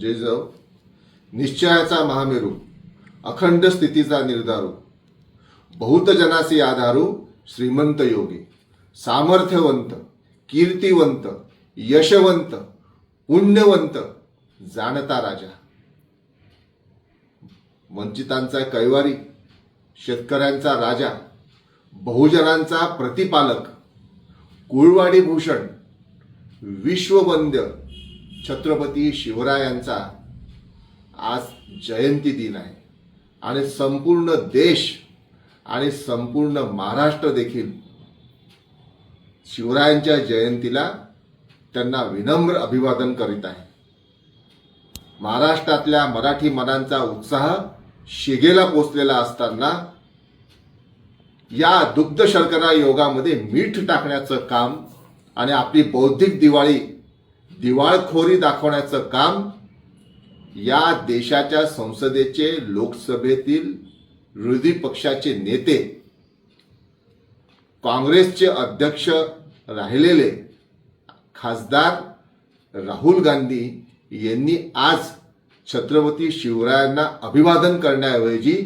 जेजव निश्चयाचा महामेरू अखंड स्थितीचा निर्धारू बहुत जनासी आधारू श्रीमंत योगी सामर्थ्यवंत कीर्तिवंत यशवंत पुण्यवंत जाणता राजा. वंचितांचा कैवारी शेतकऱ्यांचा राजा बहुजनांचा प्रतिपालक कुळवाडी भूषण विश्ववंद्य छत्रपती शिवरायांचा आज जयंती दिन आहे. आणि संपूर्ण देश आणि संपूर्ण महाराष्ट्र देखील शिवरायांच्या जयंतीला त्यांना विनम्र अभिवादन करीत आहे. महाराष्ट्रातल्या मराठी मनांचा उत्साह शिगेला पोचलेला असताना या दुग्ध शर्करा योगामध्ये मीठ टाकण्याचं काम आणि आपली बौद्धिक दिवाळी दिवाळखोरी दाखवण्याचं काम या देशाच्या संसदेचे लोकसभेतील विरोधी पक्षाचे नेते काँग्रेसचे अध्यक्ष राहिलेले खासदार राहुल गांधी यांनी आज छत्रपती शिवरायांना अभिवादन करण्याऐवजी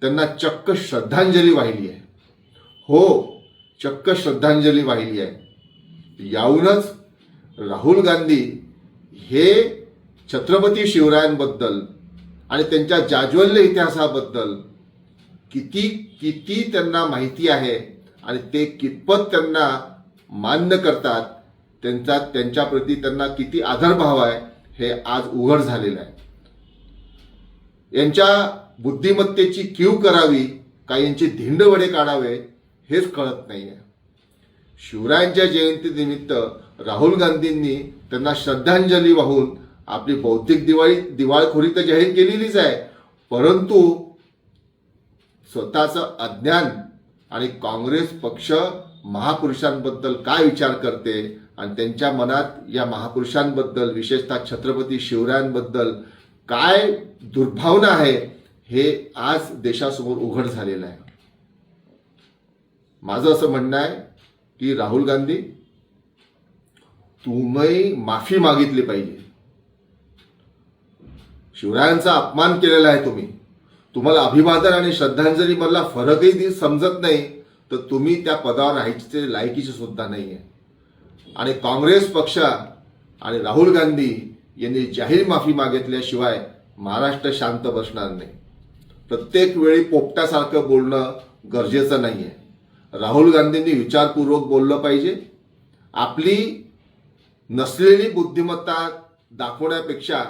त्यांना चक्क श्रद्धांजली वाहिली आहे. हो चक्क श्रद्धांजली वाहिली आहे. याहूनच राहुल गांधी हे छत्रपती शिवरायांबद्दल आणि त्यांच्या जाज्वल्य इतिहासाबद्दल किती किती त्यांना माहिती आहे आणि ते कितपत त्यांना मान्य करतात त्यांचा त्यांच्याप्रती त्यांना किती आदरभाव आहे हे आज उघड झालेलं आहे. यांच्या बुद्धिमत्तेची कीव करावी का यांची धिंडवडे काढावे हेच कळत नाही आहे शिवरायांच्या जयंतीनिमित्त राहुल गांधींनी त्यांना श्रद्धांजली वाहून आपली बौद्धिक दिवाळी दिवाळखोरी तर जाहीर केलेलीच आहे. परंतु स्वतःचं अज्ञान आणि काँग्रेस पक्ष महापुरुषांबद्दल काय विचार करते आणि त्यांच्या मनात या महापुरुषांबद्दल विशेषतः छत्रपती शिवरायांबद्दल काय दुर्भावना आहे हे आज देशासमोर उघड झालेलं आहे. माझं असं म्हणणं आहे की राहुल गांधी तुम्ही माफी मागितली पाहिजे. शिवरायांचा अपमान केलेला आहे तुम्ही. तुम्हाला अभिवादन आणि श्रद्धांजली मधला फरकही समजत नाही तर तुम्ही त्या पदावर राहायचे लायकीचे सुद्धा नाही आहे आणि काँग्रेस पक्ष आणि राहुल गांधी यांनी जाहीर माफी मागितल्याशिवाय महाराष्ट्र शांत बसणार नाही. प्रत्येक वेळी पोपटासारखं बोलणं गरजेचं नाही आहे राहुल गांधींनी विचारपूर्वक बोललं पाहिजे. आपली नसलेली बुद्धिमत्ता दाखवण्यापेक्षा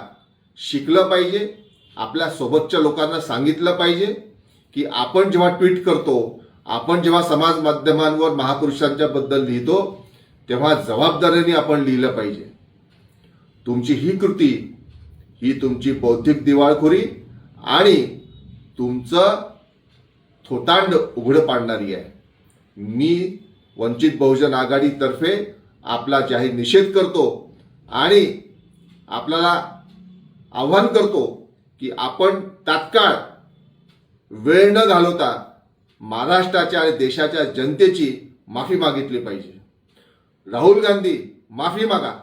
शिकलं पाहिजे. आपल्या सोबतच्या लोकांना सांगितलं पाहिजे की आपण जेव्हा ट्विट करतो आपण जेव्हा समाज माध्यमांवर महापुरुषांच्या बद्दल लिहितो तेव्हा जबाबदारीने आपण लिहिलं पाहिजे. तुमची ही कृती ही तुमची बौद्धिक दिवाळखोरी आणि तुमचं थोतांड उघडं पाडणारी आहे. मी वंचित बहुजन आघाडीतर्फे आपला जाहीर निषेध करतो आणि आपल्याला आव्हान करतो की आपण तात्काळ वेळ न घालवता महाराष्ट्राच्या आणि देशाच्या जनतेची माफी मागितली पाहिजे. राहुल गांधी माफी मागा.